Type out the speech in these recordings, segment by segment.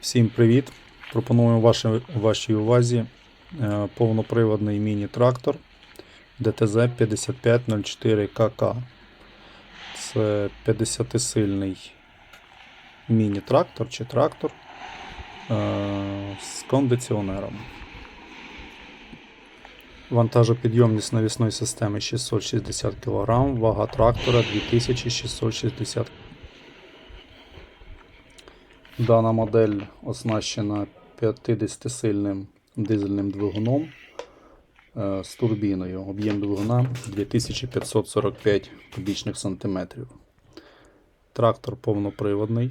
Всім привіт! Пропоную вашій, вашій увазі е, повноприводний міні-трактор ДТЗ 5504КК. Це 50-сильний міні-трактор чи трактор е, з кондиціонером. Вантажопідйомність навісної системи 660 кг, вага трактора 2660 кг. Дана модель оснащена 50-сильним дизельним двигуном е, з турбіною. Об'єм двигуна 2545 кубічних сантиметрів. Трактор повноприводний.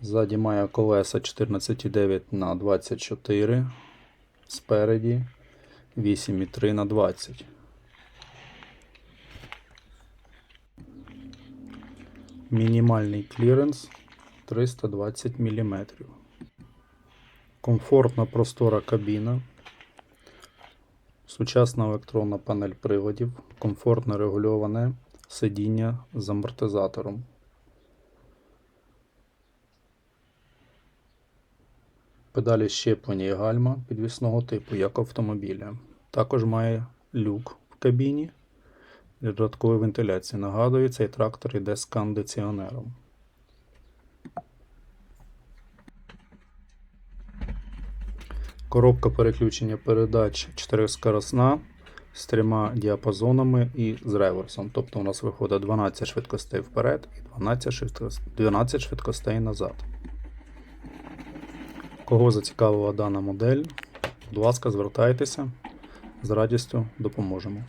Ззаді має колеса 14,9 на 24 спереді 8,3 на 20. Мінімальний кліренс 320 мм. Комфортна простора кабіна. Сучасна електронна панель приводів, комфортно регульоване сидіння з амортизатором. Педалі щеплення і гальма підвісного типу, як автомобіля. Також має люк в кабіні додаткової вентиляції. Нагадую, цей трактор йде з кондиціонером. Коробка переключення передач 4-скоросна з трьома діапазонами і з реверсом. Тобто у нас виходить 12 швидкостей вперед і 12 швидкостей, 12 швидкостей назад. Кого зацікавила дана модель, будь ласка, звертайтеся, з радістю допоможемо.